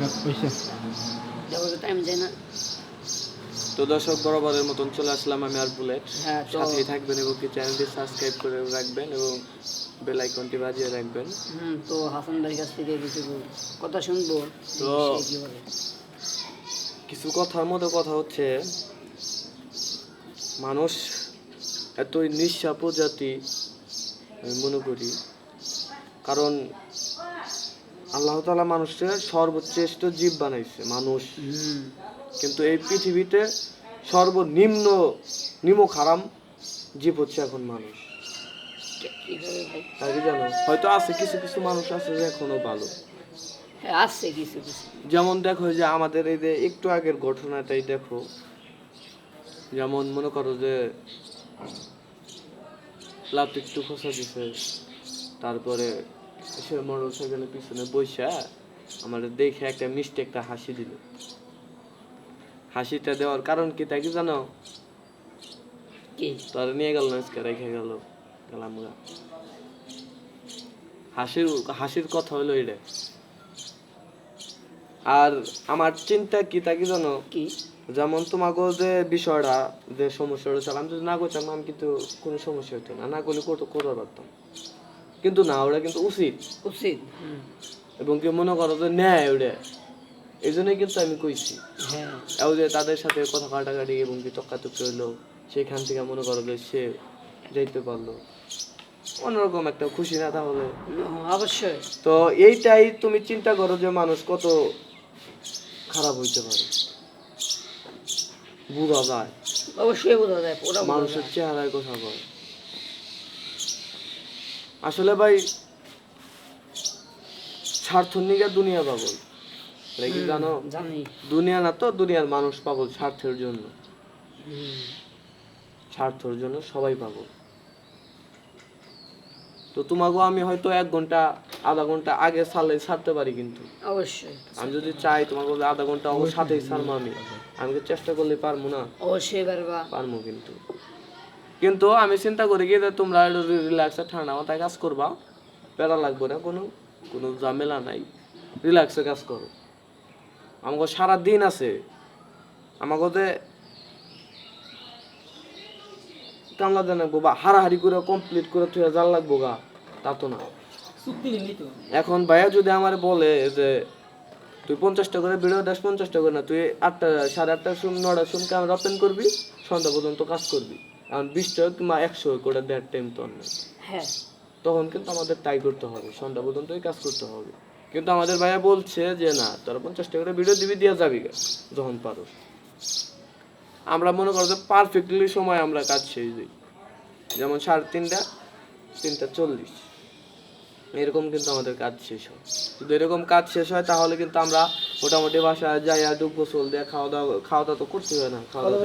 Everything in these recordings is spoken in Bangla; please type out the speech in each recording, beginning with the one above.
দেখো তো দর্শক বরাবরের মতন চলে আসলাম আমি আর বুলেট। হ্যাঁ সাথেই থাকবেন এবং কি চ্যানেলটি সাবস্ক্রাইব করে রাখবেন এবং বেল আইকনটি বাজিয়ে রাখবেন। হুম তো হাসান ভাইয়ের কাছ থেকে কিছু কথা শুনব। তো- কিছু কথার মধ্যে কথা হচ্ছে মানুষ এতই নিঃস্বা প্রজাতি আমি মনে করি। কারণ আল্লাহ তালা মানুষের সর্বশ্রেষ্ঠ জীব বানাইছে মানুষ। কিন্তু এই পৃথিবীতে সর্বনিম্ন নিম্ন খারাম জীব হচ্ছে এখন মানুষ। তাই জানো? হয়তো আছে কিছু কিছু মানুষ আছে যে এখনও ভালো। হ্যাঁ আসছে কিছু কিছু। যেমন দেখো যে আমাদের এই যে একটু আগের ঘটনাটাই দেখো। যেমন মনে করো যে লাভ একটু খোসা দিছে তারপরে সে মোটর সাইকেলের পিছনে আমার দেখে একটা মিষ্টি একটা হাসি দিল। হাসিটা দেওয়ার কারণ কি তাই কি জানো? কি? তার নিয়ে গেল না আজকে রেখে গেল গেলাম গা। হাসির হাসির কথা হলো এটা আর আমার চিন্তা কি তা কি জানো? কি? যেমন তোমাকে যে বিষয়টা যে সমস্যাটা ছিল আমি যদি না করতাম আমি কিন্তু কোনো সমস্যা হতো না। না করলে করতে করতে পারতাম? কিন্তু না ওটা কিন্তু উচিত। উচিত এবং কি মনে করো যে ন্যায় ওটা এই জন্যই কিন্তু আমি কইছি। হ্যাঁ। যে তাদের সাথে কথা কাটাকাটি এবং কি তক্কাতক্কি হইল সেখান থেকে মনে করো যে সে যাইতে পারল। অন্যরকম একটা খুশি না তাহলে? অবশ্যই। তো এইটাই তুমি চিন্তা করো যে মানুষ কত খারাপ হইতে পারে। বুড়া যায় অবশ্যই বোঝা যায় মানুষের চেহারায় কথা কয় আসলে ভাই স্বার্থ নিগে দুনিয়া পাগল। কি জানো? দুনিয়া না তো দুনিয়ার মানুষ পাগল স্বার্থের জন্য। স্বার্থের জন্য সবাই পাগল। তো তোমাকেও আমি হয়তো এক ঘণ্টা আধা ঘণ্টা আগে ছাড়লে ছাড়তে পারি কিন্তু। অবশ্যই। আমি যদি চাই তোমাকে আধা ঘণ্টা সাথেই ছাড়বো আমি। আমি চেষ্টা করলে পারব না। অবশ্যই পারবা। পারব কিন্তু। কিন্তু আমি চিন্তা করি কি যে তোমরা রিল্যাক্সে ঠান্ডা মাথায় কাজ করবা প্যারা লাগবে না কোনো কোনো ঝামেলা নাই। রিল্যাক্সে কাজ করো। আমাকে সারা দিন আছে। আমাকে যে কামলা দেন লাগবো বা হারাহারি করে কমপ্লিট করে তুই জাল লাগবো গা তা তো না। এখন ভাইয়া যদি আমার বলে যে তুই পঞ্চাশটা করে ভিডিও দাস পঞ্চাশটা করে না তুই আটটা সাড়ে আটটার সময় নটার সময় ক্যামেরা ওপেন করবি সন্ধ্যা পর্যন্ত কাজ করবি। এখন বিশটা কিংবা একশো করে দেড় টাইম তো অন্য হ্যাঁ। তখন কিন্তু আমাদের তাই করতে হবে সন্ধ্যা পর্যন্তই কাজ করতে হবে। কিন্তু আমাদের ভাইয়া বলছে যে না তোরা টাকা করে ভিডিও দিবি দিয়ে যাবি যখন পারো। আমরা মনে করো যে পারফেক্টলি সময় আমরা কাজ শেষ দিই। যেমন সাড়ে তিনটা তিনটা চল্লিশ। এরকম কিন্তু আমাদের কাজ শেষ হয়। যদি এরকম কাজ শেষ হয় তাহলে কিন্তু আমরা মোটামুটি বাসায় যাই আর ডুব গোসল দিয়ে খাওয়া দাওয়া খাওয়া দাওয়া তো করতে হয় না খাওয়া দাওয়া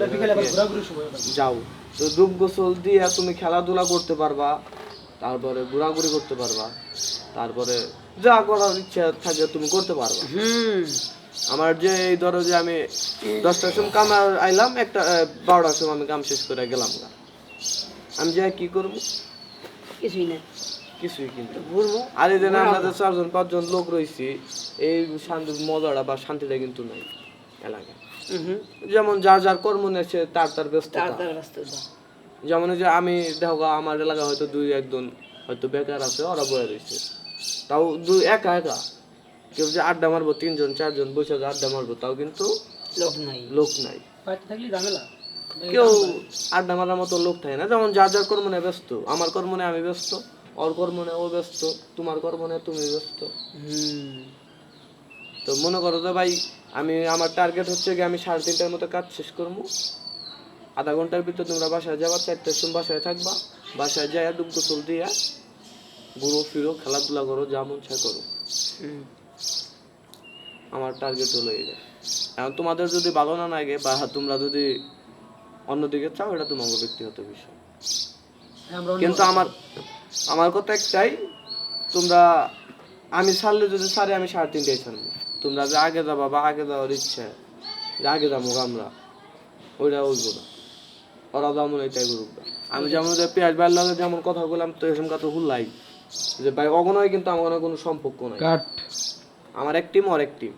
যাও। তো ডুব গোসল দিয়ে তুমি খেলাধুলা করতে পারবা তারপরে ঘোরাঘুরি করতে পারবা তারপরে যা করার ইচ্ছা থাকে তুমি করতে পারবা। হুম। আমার যে এই ধরো যে আমি দশটার সময় কাম আইলাম একটা বারোটার সময় আমি কাম শেষ করে গেলাম আমি যাই কি করব? কিছুই না। কিছুই কিন্তু ঘুরবো। আর এই দিন আমরা যে চারজন পাঁচজন লোক রয়েছি এই শান্তি মজাটা বা শান্তিটা কিন্তু নাই এলাকায়। যেমন যার যার কর্ম নিয়ে তার তার ব্যস্ততা। যেমন যে আমি দেখো আমার এলাকা হয়তো দুই একজন হয়তো বেকার আছে ওরা বয়ে রয়েছে। তাও দুই একা একা। কেউ যে আড্ডা মারবো তিনজন চারজন বসে আড্ডা মারবো তাও কিন্তু লোক নাই। লোক নাই। কেউ আড্ডা মারার মতো লোক থাকে না। যেমন যার যার কর্ম নিয়ে ব্যস্ত। আমার কর্ম নিয়ে আমি ব্যস্ত। ওর কর্ম নিয়ে ও ব্যস্ত তোমার কর্ম নিয়ে তুমি ব্যস্ত। হুম। তো মনে করো যে ভাই আমি আমার টার্গেট হচ্ছে কি আমি সাড়ে তিনটার মতো কাজ শেষ করব। আধা ঘণ্টার ভিতরে তোমরা বাসায় যাবা চারটার সময় বাসায় থাকবা। বাসায় যাই ডুব গোসল দিয়া ঘুরো ফিরো খেলাধুলা করো যা মন করো। হুম। আমার টার্গেট হলো এই এখন তোমাদের যদি ভালো না লাগে বা তোমরা যদি অন্যদিকে চাও এটা তোমার ব্যক্তিগত বিষয়। কিন্তু আমার আমার কথা একটাই তোমরা আমি ছাড়লে যদি ছাড়ে আমি সাড়ে তিনটায় ছাড়বো। তোমরা যে আগে যাবা বা আগে যাওয়ার ইচ্ছা যে আগে যাব আমরা ওইটা হইব না। ওরা যেমন এটাই করুক। আমি যেমন যে পেঁয়াজ লাগে যেমন কথা বললাম তো এরকম কথা হুল্লাই। যে ভাই অগনয় কিন্তু আমার কোনো সম্পর্ক নাই। কাট। আমার এক টিম ওর এক টিম